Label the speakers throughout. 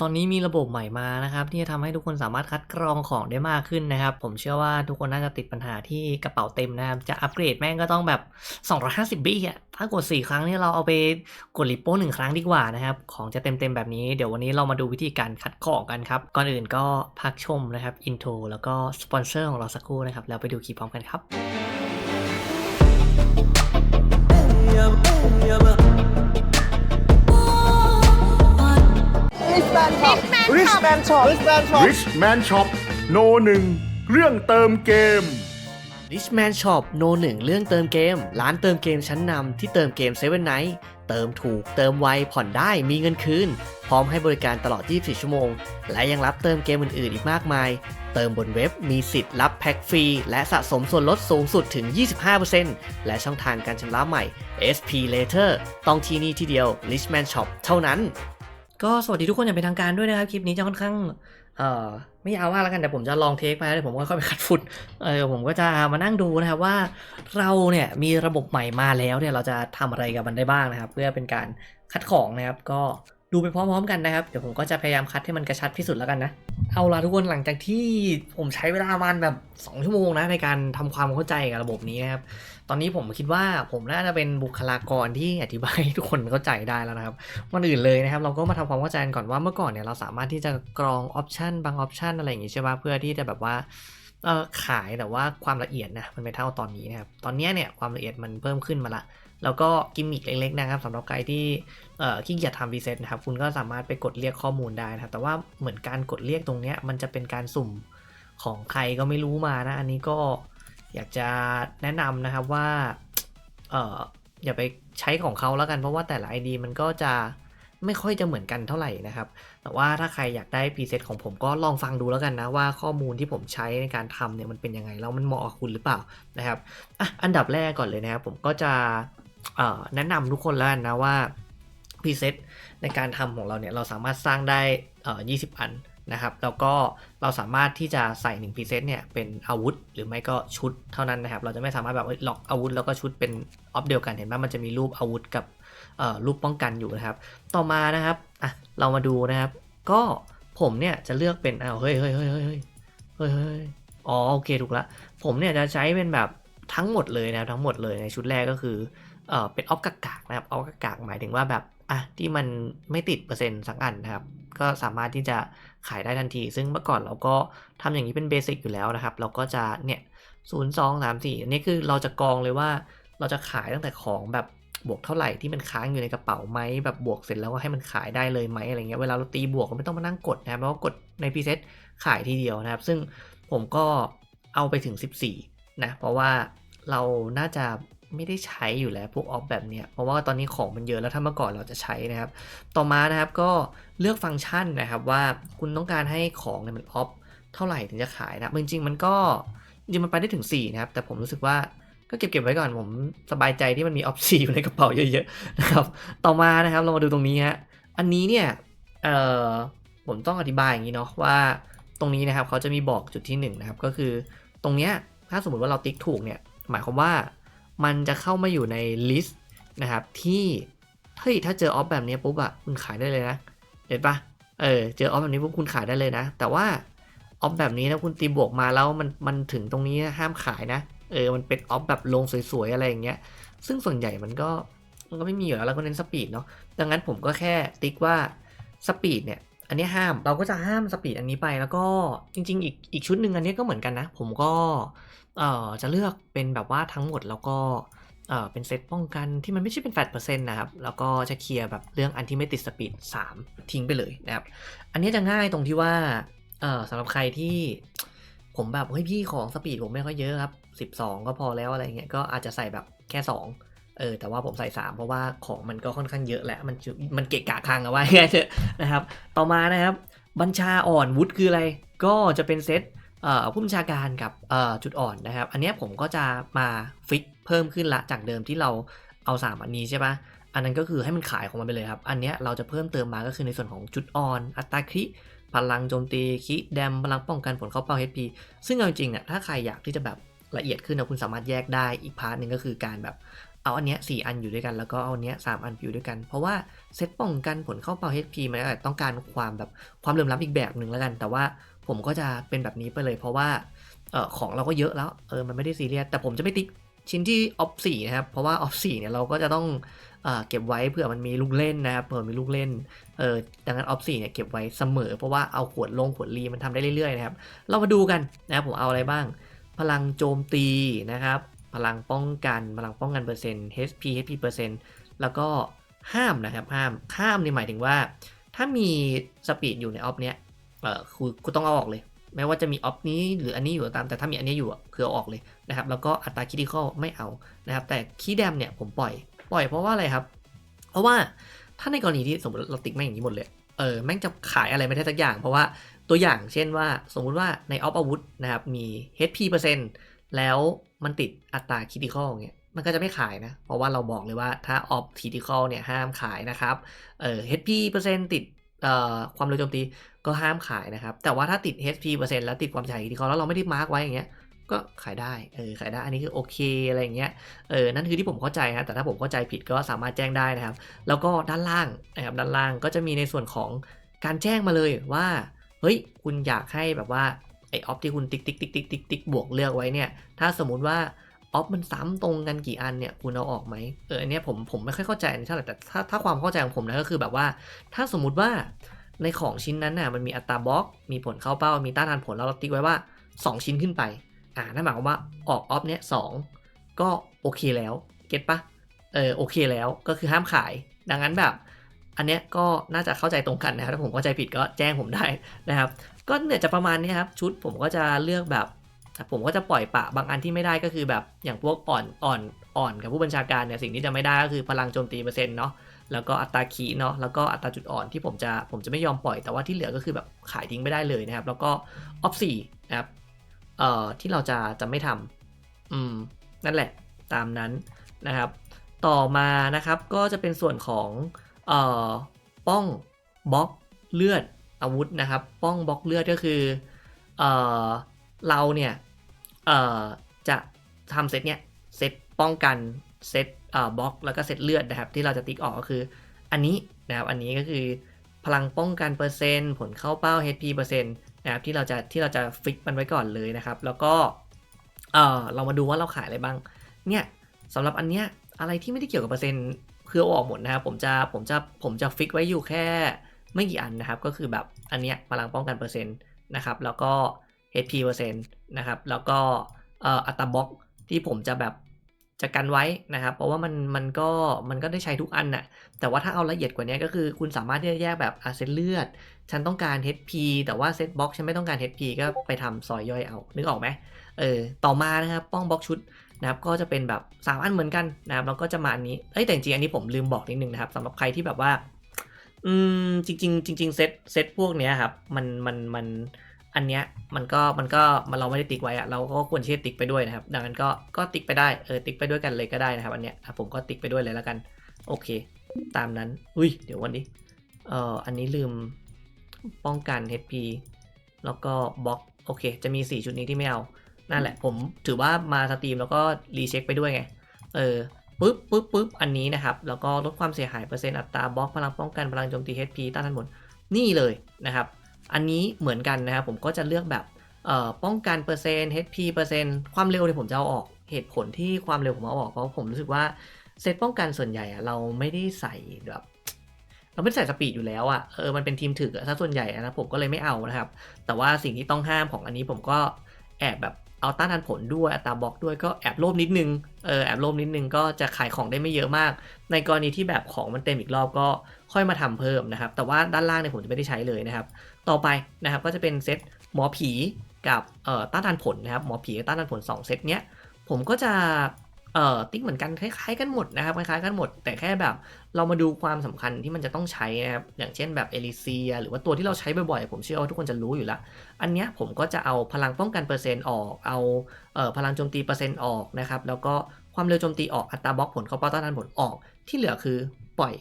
Speaker 1: ตอนนี้มีระบบใหม่มานะครับที่จะทำให้ทุกคนสามารถคัดกรองของได้มากขึ้นนะครับ ผมเชื่อว่าทุกคนน่าจะติดปัญหาที่กระเป๋าเต็มนะครับ จะอัปเกรดแม่งก็ต้องแบบ 250 บี้อะถ้ากด 4 ครั้งนี่เราเอาไปกดริปโป้หนึ่งครั้งดีกว่านะครับ ของจะเต็มๆแบบนี้เดี๋ยววันนี้เรามาดูวิธีการคัดของกันครับ ก่อนอื่นก็พักชมนะครับอินโทรแล้วก็สปอนเซอร์ของเราสักครู่นะครับแล้วไปดูคลิปพร้อมกันครับ
Speaker 2: Richman Shop Richman Shop
Speaker 3: Rich Man Shop โนหนึ่งเรื่องเติมเกม
Speaker 1: Richman Shop โนหนึ่งเรื่องเติมเกม ร้านเติมเกมชั้นนำที่เติมเกม7 Night เติมถูกเติมไวผ่อนได้มีเงินคืน พร้อมให้บริการตลอด 24 ชั่วโมง และยังรับเติมเกมอื่นๆ อีกมากมาย เติมบนเว็บมีสิทธิ์รับแพ็คฟรี และสะสมส่วนลดสูงสุดถึง 25%และช่องทางการชำระใหม่ SP Later ต้องที่นี่ที่เดียว Richman Shop เท่านั้น ก็สวัสดีทุกคนอย่างเป็นทางการด้วยนะครับ คลิปนี้จะค่อนข้าง เอ่อ ไม่ยาวมากแล้วกันแต่ผมจะลองเทคไปแล้วเดี๋ยวผมก็ค่อยไปคัดฟุตเออผมก็จะมานั่งดูนะครับว่าเราเนี่ยมีระบบใหม่มาแล้วเนี่ยเราจะทำอะไรกับมันได้บ้างนะครับ เพื่อเป็นการคัดของนะครับก็ ดูไปพร้อมๆ กันนะครับ เดี๋ยวผมก็จะพยายามคัดให้มันกระชับที่สุดแล้วกันนะ เอาละทุกคนหลังจากที่ผมใช้เวลาประมาณแบบ 2 ชั่วโมงนะในการทำความเข้าใจกับระบบนี้นะครับ ตอนนี้ผมคิดว่าผมน่าจะเป็นบุคลากรที่อธิบายให้ทุกคนเข้าใจได้แล้วนะครับมันอื่นเลยนะครับ เราก็มาทำความเข้าใจกันก่อนว่าเมื่อก่อนเนี่ยเราสามารถที่จะกรองออปชันบางออปชันอะไรอย่างงี้ใช่ป่ะเพื่อที่จะแบบว่า เออขายแต่ว่าความละเอียดนะมันไม่เท่าตอนนี้นะครับ ตอนนี้เนี่ยความละเอียดมันเพิ่มขึ้นมาละ แล้วก็กิมมิคเล็กๆนะครับสำหรับใครที่เอ่อขี้เกียจทำรีเซ็ตนะครับ คุณก็สามารถไปกดเรียกข้อมูลได้นะครับแต่ว่าเหมือนการกดเรียกตรงเนี้ยมันจะเป็นการสุ่มของใครก็ไม่รู้มานะ อันนี้ก็อยากจะแนะนำนะครับว่าเอ่ออย่าไปใช้ของเขาแล้วกันเพราะว่าแต่ละ ID มันก็จะ ไม่ค่อยจะเหมือนกันเท่าไหร่นะครับ แต่ว่าถ้าใครอยากได้พรีเซตของผมก็ลองฟังดูแล้วกันนะว่าข้อมูลที่ผมใช้ในการทำเนี่ยมันเป็นยังไงแล้วมันเหมาะกับคุณหรือเปล่านะครับอะอันดับแรกก่อนเลยนะครับผมก็จะแนะนำทุกคนแล้วนนะว่าพรีเซตในการทำของเราเนี่ยเราสามารถสร้างได้เอ่อ20 อัน นะครับ แล้วก็เราสามารถที่จะใส่1พรีเซตเนี่ยเป็นอาวุธ หรือไม่ก็ชุดเท่านั้นนะครับ เราจะไม่สามารถแบบล็อกอาวุธแล้วก็ชุดเป็นออฟเดียวกันเห็นไหมมันจะมีรูปอาวุธกับรูปป้องกันอยู่นะครับ ต่อมานะครับอะเรามาดูนะครับ ก็ผมเนี่ยจะเลือกเป็นอ้าวเฮ้ยเฮ้ยเฮ้ยเฮ้ยเฮ้ยเฮ้ยเฮ้ยอ๋อโอเคถูกละผมเนี่ยจะใช้เป็นแบบทั้งหมดเลยนะครับทั้งหมดเลยในชุดแรกก็คือเออเป็นออฟกากากนะครับออฟกากากหมายถึงว่าแบบอะที่มันไม่ติดเปอร์เซ็นต์สักอันนะครับ ก็สามารถที่จะ ขายได้ทันที ซึ่งเมื่อก่อนเราก็ทำอย่างนี้เป็นเบสิกอยู่แล้วนะครับ เราก็จะเนี่ยศูนย์สองสามสี่อันนี้คือเราจะกองเลยว่าเราจะขายตั้งแต่ของแบบบวกเท่าไหร่ที่มันค้างอยู่ในกระเป๋าไหมแบบบวกเสร็จแล้วก็ให้มันขายได้เลยไหมอะไรเงี้ยเวลาเราตีบวกก็ไม่ต้องมานั่งกดนะครับแล้วก็กดในพรีเซตขายทีเดียวนะครับ ซึ่งผมก็เอาไปถึง 14นะเพราะว่าเราน่าจะ ไม่ได้ใช้อยู่แล้วพวกออฟแบบเนี้ยเพราะว่าตอนนี้ของมันเยอะแล้วถ้าเมื่อก่อนเราจะใช้นะครับ ต่อมานะครับก็เลือกฟังก์ชันนะครับว่าคุณต้องการให้ของเนี่ยมันออฟเท่าไหร่ถึงจะขายนะจริงๆมันก็จริงมันไปได้ถึง 4 นะครับ แต่ผมรู้สึกว่าก็เก็บเก็บไว้ก่อนผมสบายใจที่มันมีออฟซีอยู่ในกระเป๋าเยอะๆนะครับ ต่อมานะครับเรามาดูตรงนี้ฮะอันนี้เนี่ยเอ่อผมต้องอธิบายอย่างนี้เนาะว่าตรงนี้นะครับเขาจะมีบอกจุดที่1นงนะครับก็คือตรงเนี้ยถ้าสมมติว่าเราติ๊กถูกเนี่ยหมายความว่า มันจะเข้ามาอยู่ในลิสต์นะครับที่เฮ้ยถ้าเจอออฟแบบนี้ปุ๊บอะคุณขายได้เลยนะเห็นปะเออเจอออฟแบบนี้ปุ๊บคุณขายได้เลยนะ แต่ว่าออฟแบบนี้ถ้าคุณตีบวกมาแล้วมันมันถึงตรงนี้ห้ามขายนะเออมันเป็นออฟแบบลงสวยๆอะไรอย่างเงี้ยซึ่งส่วนใหญ่มันก็มันก็ไม่มีอยู่แล้วเราก็เน้นสปีดเนาะดังนั้นผมก็แค่ติ๊กว่าสปีดเนี่ยอันนี้ห้ามเราก็จะห้ามสปีดอันนี้ไปแล้วก็จริง ๆ อีกอีกชุดหนึ่งอันนี้ก็เหมือนกันนะ ผมก็ เอ่อจะเลือกเป็นแบบว่าทั้งหมดแล้วก็เอ่อเป็นเซตป้องกันที่มันไม่ใช่เป็นแฟดเปอร์เซ็นต์นะครับ แล้วก็จะเคลียร์แบบเรื่องอันที่ไม่ติดสปีด3 ทิ้งไปเลยนะครับ อันนี้จะง่ายตรงที่ว่าเอ่อสำหรับใครที่ผมแบบเฮ้ยพี่ของสปีดผมไม่ค่อยเยอะครับ 12 ก็พอแล้วอะไรเงี้ยก็อาจจะใส่แบบแค่ 2เออแต่ว่าผมใส่ 3 เพราะว่าของมันก็ค่อนข้างเยอะแหละมันมันเกะกะคังเอาไว้ง่ายเถอะนะครับ ต่อมานะครับ บัญชาอ่อนวุฒิคืออะไร ก็จะเป็นเซต ผู้บัญชาการกับจุดอ่อนนะครับ อันนี้ผมก็จะมาฟิกเพิ่มขึ้นละจากเดิมที่เราเอา 3 อันนี้ใช่ปะอันนั้นก็คือให้มันขายของมันไปเลยครับ อันนี้เราจะเพิ่มเติมมาก็คือในส่วนของจุดอ่อน อัตราคริพลังโจมตีคิแดมพลังป้องกันผลเข้าเป้า HP ซึ่งเอาจริงๆเนี่ยถ้าใครอยากที่จะแบบละเอียดขึ้นนะคุณสามารถแยกได้อีกพาร์ทหนึ่งก็คือการแบบเอาอันเนี้ยสี่อันอยู่ด้วยกันแล้วก็เอาอันเนี้ยสามอันอยู่ด้วยกัน เพราะว่าเซตป้องกันผลเข้าเป้า HP มันอาจจะต้องการความแบบความเหลื่อมล้ำอีกแบบหนึ่งแล้วกัน แต่ว่า ผมก็จะเป็นแบบนี้ไปเลย เพราะว่าเออของเราก็เยอะแล้วเออมันไม่ได้ซีเรียสแต่ผมจะไม่ติ๊กชิ้นที่ออฟสี่นะครับ เพราะว่าออฟสี่เนี่ยเราก็จะต้องเอ่อเก็บไว้เผื่อมันมีลูกเล่นนะครับเผื่อมีลูกเล่นเออดังนั้นออฟสี่เนี่ยเก็บไว้เสมอ เพราะว่าเอาขวดลงขวดรีมันทำได้เรื่อยๆนะครับ เรามาดูกันนะครับผมเอาอะไรบ้าง พลังโจมตีนะครับ พลังป้องกันพลังป้องกันเปอร์เซ็นต์ HP HP เปอร์เซ็นต์แล้วก็ห้ามนะครับห้ามห้ามนี่หมายถึงว่า ถ้ามีสปีดอยู่ในออฟเนี้ย เออคือคุณต้องเอาออกเลยไม่ว่าจะมีออฟนี้หรืออันนี้อยู่ตาม แต่ถ้ามีอันนี้อยู่คือเอาออกเลยนะครับ แล้วก็อัตราคิดิคอลไม่เอานะครับ แต่คีย์แดมเนี่ยผมปล่อย ปล่อยเพราะว่าอะไรครับ เพราะว่าถ้าในกรณีที่สมมติเราติ๊กแม่งอย่างนี้หมดเลย เออแม่งจะขายอะไรไม่ได้สักอย่าง เพราะว่าตัวอย่างเช่นว่าสมมุติว่าในออฟอาวุธนะครับมี HP เปอร์เซ็นต์แล้วมันติดอัตราคิดิคอลเงี้ยมันก็จะไม่ขายนะ เพราะว่าเราบอกเลยว่าถ้าออฟคิดิคอลเนี่ยห้ามขายนะครับ เออ HP เปอร์เซ็นต์ติด ความเร็วโจมตีก็ห้ามขายนะครับ แต่ว่าถ้าติด HP เปอร์เซ็นต์แล้วติดความฉายคิดิคอแล้วเราไม่ได้มาร์กไว้อย่างเงี้ยก็ขายได้เออขายได้อันนี้คือโอเคอะไรอย่างเงี้ยเออนั่นคือที่ผมเข้าใจนะแต่ถ้าผมเข้าใจผิดก็สามารถแจ้งได้นะครับ แล้วก็ด้านล่างนะครับด้านล่างก็จะมีในส่วนของการแจ้งมาเลยว่าเฮ้ยคุณอยากให้แบบว่าไอออฟที่คุณติ๊กติ๊กติ๊กติ๊กติ๊กติ๊กบวกเลือกไว้เนี่ยถ้าสมมุติว่า ออฟมันซ้ำตรงกันกี่อันเนี่ยคุณเอาออกไหมเอออันเนี้ยผมผมไม่ค่อยเข้าใจนี่เท่าไหร่แต่ถ้าถ้าความเข้าใจของผมนะก็คือแบบว่า ถ้าสมมุติว่าในของชิ้นนั้นน่ะมันมีอัตราบล็อก มีผลเข้าเป้า มีต้านทานผลแล้วเราติ๊กไว้ว่า 2 ชิ้นขึ้นไป อ่านั่นหมายความว่าออกออฟเนี้ยสองก็โอเคแล้วเก็ตปะเออโอเคแล้วก็คือห้ามขาย ดังนั้นแบบ อันเนี้ยก็น่าจะเข้าใจตรงกันนะครับถ้าผมเข้าใจผิดก็แจ้งผมได้นะครับ ก็เนี่ยจะประมาณนี้ครับชุดผมก็จะเลือกแบบ ผมก็จะปล่อยปะบางอันที่ไม่ได้ก็คือแบบอย่างพวกอ่อนอ่อนอ่อนกับผู้บัญชาการเนี่ยสิ่งที่จะไม่ได้ก็คือพลังโจมตีเปอร์เซ็นต์เนาะแล้วก็อัตราคีเนาะแล้วก็อัตราจุดอ่อนที่ผมจะผมจะไม่ยอมปล่อยแต่ว่าที่เหลือก็คือแบบขายทิ้งไม่ได้เลยนะครับ แล้วก็ออฟสี่นะครับเอ่อที่เราจะจะไม่ทำอืมนั่นแหละตามนั้นนะครับ ต่อมานะครับก็จะเป็นส่วนของเอ่อป้องบล็อกเลือดอาวุธนะครับ ป้องบล็อกเลือดก็คือเอ่อเราเนี่ย เอ่อจะทำเซตเนี้ยเซตป้องกันเซตเอ่อบล็อกแล้วก็เซตเลือดนะครับ ที่เราจะติ๊กออกก็คือ อันนี้นะครับอันนี้ก็คือพลังป้องกันเปอร์เซ็นต์ ผลเข้าเป้า HP เปอร์เซ็นต์นะครับที่เราจะที่เราจะฟิกมันไว้ก่อนเลยนะครับ แล้วก็เออเรามาดูว่าเราขายอะไรบ้าง เนี่ยสำหรับอันเนี้ยอะไรที่ไม่ได้เกี่ยวกับเปอร์เซ็นต์คือเอออกหมดนะครับผมจะผมจะผมจะฟิกไว้อยู่แค่ไม่กี่อันนะครับ ก็คือแบบอันเนี้ยพลังป้องกันเปอร์เซ็นต์นะครับ แล้วก็ HP เปอร์เซ็นต์นะครับ แล้วก็อัตราบล็อกที่ผมจะแบบจะกันไว้นะครับ เพราะว่ามันมันก็มันก็ได้ใช้ทุกอันน่ะ แต่ว่าถ้าเอาละเอียดกว่านี้ก็คือคุณสามารถที่จะแยกแบบอาเซตเลือด ฉันต้องการ HP แต่ว่าเซตบล็อกฉันไม่ต้องการ HP ก็ไปทำซอยย่อยเอา นึกออกไหมเออ ต่อมานะครับ ป้องบล็อกชุดนะครับ ก็จะเป็นแบบ 3 อันเหมือนกันนะครับ แล้วก็จะมาอันนี้ เอ้ย แต่จริงอันนี้ผมลืมบอกนิดนึงนะครับสำหรับใครที่แบบว่า อืม จริงๆจริงเซต เซตพวกเนี้ยครับ มัน มัน มัน อันเนี้ยมันก็มันก็มันเราไม่ได้ติ๊กไว้อะเราก็ควรที่จะติ๊กไปด้วยนะครับ ดังนั้นก็ก็ติ๊กไปได้เออติ๊กไปด้วยกันเลยก็ได้นะครับ อันเนี้ยผมก็ติ๊กไปด้วยเลยแล้วกัน โอเค ตามนั้น อุ้ยเดี๋ยววันนี้เอ่ออันนี้ลืมป้องกัน HP แล้วก็บล็อกโอเค จะมี 4 ชุดนี้ที่ไม่เอานั่นแหละ ผมถือว่ามาสตรีมแล้วก็รีเช็คไปด้วยไงเออปุ๊บปุ๊บปุ๊บอันนี้นะครับ แล้วก็ลดความเสียหายเปอร์เซ็นต์อัตราบล็อกพลังป้องกันพลังโจมตี HP ต้านทานผลนี่เลยนะครับ อันนี้เหมือนกันนะครับผมก็จะเลือกแบบป้องกันเปอร์เซ็นต์ HP เปอร์เซ็นต์ความเร็วเนี่ยผมจะเอาออกเหตุผลที่ความเร็วผมเอาออกเพราะผมรู้สึกว่าเซตป้องกันส่วนใหญ่เราไม่ได้ใส่แบบเราไม่ใส่สปีดอยู่แล้วอะ่ะเออมันเป็นทีมถึกซะถ้าส่วนใหญ่นะผมก็เลยไม่เอานะครับ แต่ว่าสิ่งที่ต้องห้ามของอันนี้ผมก็แอบแบบ เอาต้านทานผลด้วยอัตราบล็อกด้วยก็แอบโลภนิดนึงเออแอบโลภนิดนึงก็จะขายของได้ไม่เยอะมาก ในกรณีที่แบบของมันเต็มอีกรอบก็ค่อยมาทำเพิ่มนะครับ แต่ว่าด้านล่างเนี่ยผมจะไม่ได้ใช้เลยนะครับ ต่อไปนะครับก็จะเป็นเซตหมอผีกับเอ่อต้านทานผลนะครับหมอผีกับต้านทานผล 2 เซตเนี้ยผมก็จะ เอ่อติ๊กเหมือนกันคล้ายๆกันหมดนะครับคล้ายๆกันหมด แต่แค่แบบเรามาดูความสำคัญที่มันจะต้องใช้นะครับอย่างเช่นแบบเอลิเซีย หรือว่าตัวที่เราใช้บ่อยๆผมเชื่อว่าทุกคนจะรู้อยู่ละอันเนี้ยผมก็จะเอาพลังป้องกันเปอร์เซ็นต์ออกเอาเอ่อพลังโจมตีเปอร์เซ็นต์ออกนะครับแล้วก็ความเร็วโจมตีออกอัตราบล็อกผลเข้าเป้าต้านทานผลออก ที่เหลือคือปล่อย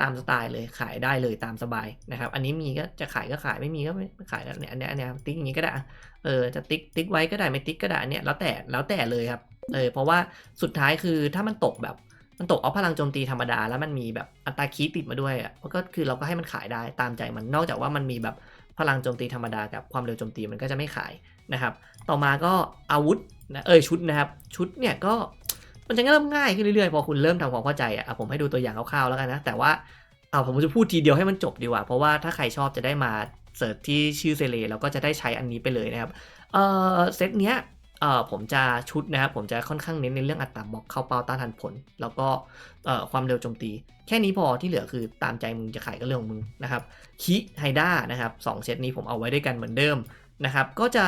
Speaker 1: ตามสไตล์เลยขายได้เลยตามสบายนะครับ อันนี้มีก็จะขายก็ขายไม่มีก็ไม่ขายแล้วเนี่ยอันเนี้ยอันเนี้ยติ๊กอย่างนี้ก็ได้เออจะติ๊กติ๊กไว้ก็ได้ไม่ติ๊กก็ได้เนี้ยแล้วแต่แล้วแต่เลยครับ เออเพราะว่าสุดท้ายคือถ้ามันตกแบบมันตกออฟพลังโจมตีธรรมดา แล้วมันมีแบบอัตราคีติดมาด้วยอะมันก็คือเราก็ให้มันขายได้ตามใจมันนอกจากว่ามันมีแบบพลังโจมตีธรรมดากับความเร็วโจมตีมันก็จะไม่ขายนะครับ ต่อมาก็อาวุธนะเอยชุดนะครับ ชุดเนี่ยก็มันจะเริ่มง่ายขึ้นเรื่อยๆ พอคุณเริ่มทำความเข้าใจอะอะผมให้ดูตัวอย่างคร่าวๆแล้วกันนะ แต่ว่าเอาผมจะพูดทีเดียวให้มันจบดีกว่า เพราะว่าถ้าใครชอบจะได้มาเสิร์ชที่ชื่อเซเลแล้วก็จะได้ใช้อันนี้ไปเลยนะครับเออเซตเนี้ย เอ่อผมจะชุดนะครับผมจะค่อนข้างเน้นในเรื่องอัตราบล็อกเข้าเป้าต้านทันผล แล้วก็เอ่อความเร็วโจมตี แค่นี้พอที่เหลือคือตามใจมึงจะขายก็เรื่องของมึงนะครับคิไฮด้านะครับสองเซตนี้ผมเอาไว้ด้วยกันเหมือนเดิมนะครับก็จะ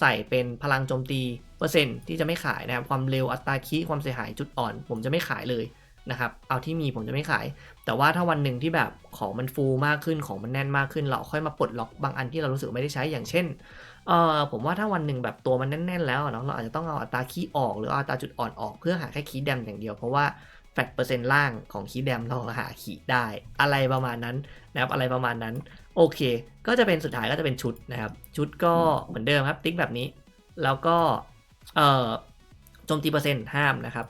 Speaker 1: ใส่เป็นพลังโจมตีเปอร์เซ็นต์ที่จะไม่ขายนะครับความเร็วอัตราคิความเสียหายจุดอ่อน ผมจะไม่ขายเลยนะครับเอาที่มีผมจะไม่ขาย แต่ว่าถ้าวันหนึ่งที่แบบของมันฟูมากขึ้นของมันแน่นมากขึ้น เราค่อยมาปลดล็อกบางอันที่เรารู้สึกไม่ได้ใช้อย่างเช่น เออผมว่าถ้าวันหนึ่งแบบตัวมันแน่น ๆ แล้วเนาะเราอาจจะต้องเอาอัตราคีย์ออกหรือเอาอัตราจุดอ่อนออกเพื่อหาแค่คีย์แดมอย่างเดียวเพราะว่าแฟตเปอร์เซ็นต์ล่างของคีย์แดมเราหาคีย์ได้ อะไรประมาณนั้นนะครับอะไรประมาณนั้น โอเค ก็จะเป็นสุดท้ายก็จะเป็นชุดนะครับ ชุดก็เหมือนเดิมครับติ๊กแบบนี้ แล้วก็เอ่อโจมตีเปอร์เซ็นต์ห้ามนะครับ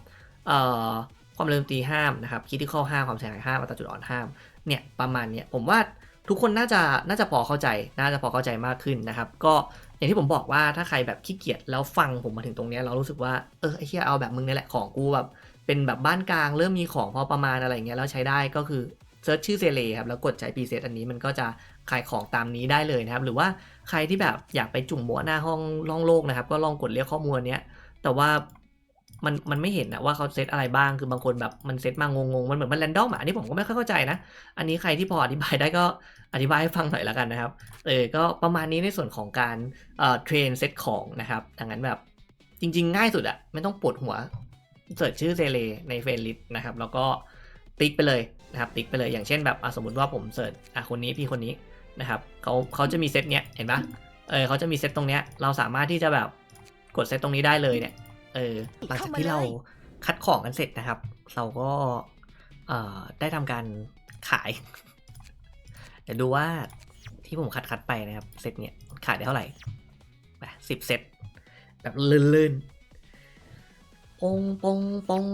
Speaker 1: เอ่อความเร็วโจมตีห้ามนะครับคิดที่ข้อห้ามความเสียหายห้ามอัตราจุดอ่อนห้ามเนี่ยประมาณเนี้ยผมว่า ทุกคนน่าจะน่าจะพอเข้าใจ น่าจะพอเข้าใจมากขึ้นนะครับ ก็อย่างที่ผมบอกว่าถ้าใครแบบขี้เกียจแล้วฟังผมมาถึงตรงนี้เรารู้สึกว่าเออไอ้เหี้ยเอาแบบมึงนี่แหละของกูแบบเป็นแบบบ้านกลางเริ่มมีของพอประมาณอะไรเงี้ยแล้วใช้ได้ก็คือเซิร์ชชื่อเซเลครับแล้วกดใช้ปีเซตอันนี้มันก็จะขายของตามนี้ได้เลยนะครับ หรือว่าใครที่แบบอยากไปจุ่มหัวหน้าห้องล่องโลกนะครับ ก็ลองกดเรียกข้อมูลนเนี้ยแต่ว่า มันมันไม่เห็นนะว่าเขาเซตอะไรบ้างคือบางคนแบบมันเซตมางงๆมันเหมือนมันแรนดอมอะอันนี้ผมก็ไม่ค่อยเข้าใจนะ อันนี้ใครที่พออธิบายได้ก็อธิบายให้ฟังหน่อยล้วกันนะครับเออก็ประมาณนี้ในส่วนของการเอ่อเทรนเซตของนะครับดังนั้นแบบจริง ๆ ง่ายสุดอะไม่ต้องปวดหัวเสิร์ชชื่อเซเลในเฟรนลิสนะครับ แล้วก็ติ๊กไปเลยนะครับติ๊กไปเลยอย่างเช่นแบบสมมติว่าผมเสิร์ชอะคนนี้พี่คนนี้นะครับเขาเขาจะมีเซตเนี้ยเห็นปะเออเขาจะมีเซตตรงเนี้ยเราสามารถที่จะแบบกดเซตตรงนี้ได้เลยเนี่ย เออหลังจากที่เราคัดของกันเสร็จนะครับ เราก็เอ่อได้ทำการขาย เดี๋ยวดูว่าที่ผมคัดคัดๆไปนะครับเซตเนี้ยขายได้เท่าไหร่สิบเซตแบบลื่นๆปงปงปง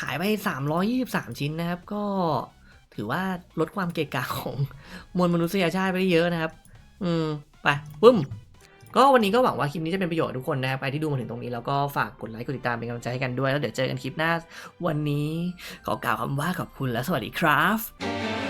Speaker 1: ขายไปสามร้อยยี่สิบสามชิ้นนะครับ ก็ถือว่าลดความเกะกะของมวลมนุษยชาติไปได้เยอะนะครับ อืม ไปปึ้ม ก็วันนี้ก็หวังว่าคลิปนี้จะเป็นประโยชน์ทุกคนนะครับใครที่ดูมาถึงตรงนี้แล้วก็ฝากกดไลค์กดติดตามเป็นกำลังใจให้กันด้วยแล้วเดี๋ยวเจอกันคลิปหน้า วันนี้ขอกล่าวคำว่าขอบคุณและสวัสดีครับ